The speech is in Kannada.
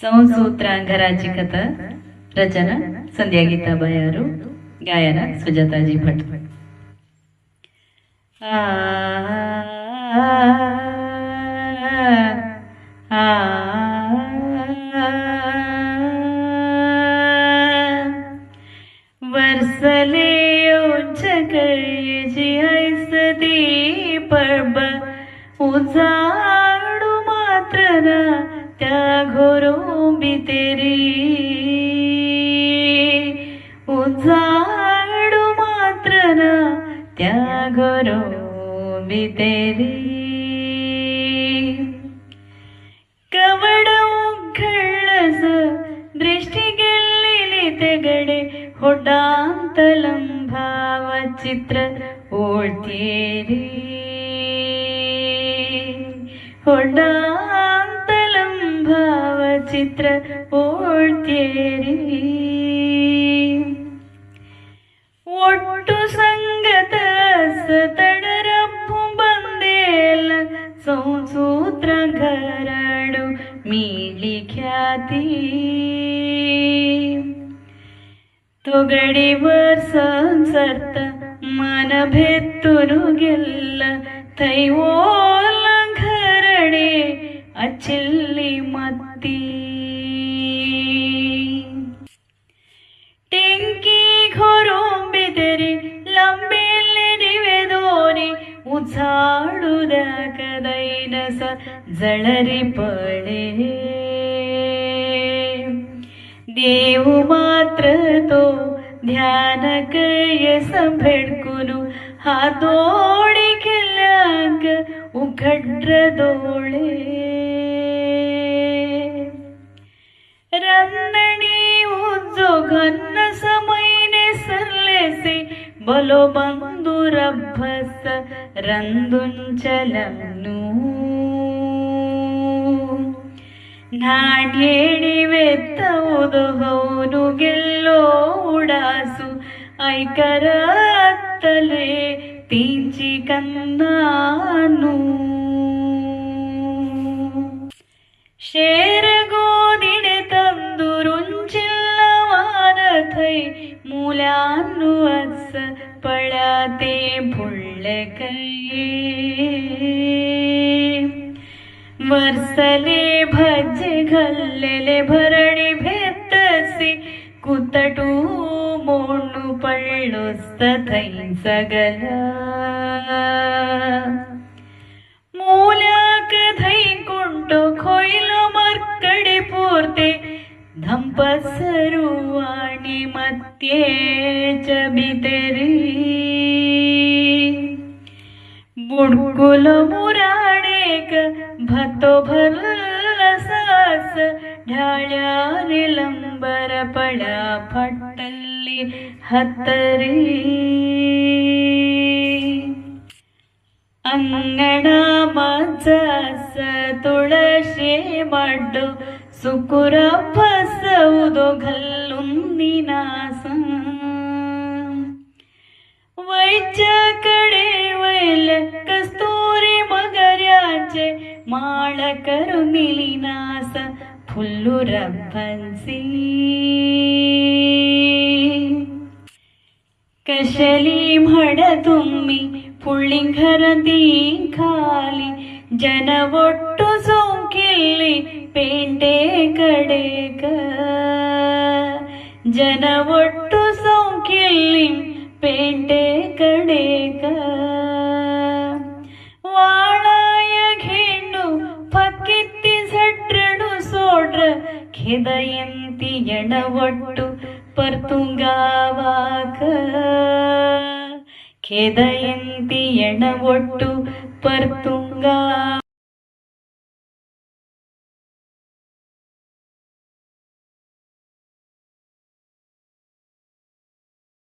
ಸಂಸೂತ್ರಾಂಗ ರಾಜಿಕತ ರಚನ ಸಂಧ್ಯಾ ಗೀತಾ ಬಯಾರು ಗಾಯನ ಸುಜಾತಾಜಿ ಭಟ್ वर्सले ಜಿ ಐಸದಿ ಪರ್ಬ ಉಜಾ भी तेरी उजाड़ मात्र न त्यागरो भी तेरी. कवड उघडलस दृष्टी गेलेली ते गडे होटांत लंभाव चित्र ओळतेरी होटांत ಭಾವ ಚಿತ್ರ ಓಡ್ತೇರಿ ಒಟ್ಟು ಸಂಗತ ತಡರಪ್ಪು ಬಂದೇಲ ಸಂಸೂತ್ರ घराडू मिली ख्याती ತೊಗಡಿವರ್ ಸಂಸರ್ತ ಮನ ಬೆತ್ತುರು ಗೆಲ್ಲ ತೈವೋಲ घरडे ಚಾಡುದಕದೈನ ಸ ಜಳರಿ ಪಡೆ ದೇವು ಮಾತ್ರ ತೋ ಧ್ಯಾನ ಕೈಯ ಸಂಭೆಡ್ಕುನು ಹಾತೋಡಿ ಕೆಲ್ಯಾಗ ಉಖಡ್ರದೋಳೆ ರನ್ನಣಿ ಉಜ್ಜೋ ಘನ್ನ ಸಮಯನೆ ಸರ್ಲೆಸೆ బలో బంధురభస రందుంచలను ನಾಡೇಣಿ ವೆತ್ತವುದು ಹೌನು ಗೆಲ್ಲೋ ಉಡಾಸು ಐಕರತ್ತಲೆ ತೀಂಚಿ ಕನ್ನಾನು ಶೇ मुलांनो असं पळते फुडले कै वरसले भजे घाललेले भरणी भेटसे कुतटू मोडू पडलोस थै सगला मोलाक धै कोणतो खोयलो मरकडे पोरते धंपसरू आणि मत्ये. बुडकुल मुराडेक भतो भरल सास ढाळ्या निलंबर पडा फटल्ली हतरी अंगणा मजस तुळशी मांडो सुकुरा फसवदो घालून निनासा ಮಾಳಕರು మాళకరు మిలినాస పుల్లు ಕಶಲಿ ಮಡ మడ తుమ్మి ಪುಳ್ಳಿಂಗರ ದೀಂಖಾಲಿ ಜನ ಒಟ್ಟು ಸೋಂಕಿಲ್ಲಿ ಪೇಂಟೆ ಕಡೆಕ. ಜನ ಒಟ್ಟು ಸೋಂಕಿಲ್ಲಿ ಪೇಂಟೆ ಕಡೆಕ. ಖೆದಯಂತಿ ಎಣವೊಟ್ಟು ಒಟ್ಟು ಪರ್ತುಂಗಾವಾಕ ಖೇದಯಂತಿ ಎಡವಟ್ಟು ಪರ್ತುಂಗಾವಾಕ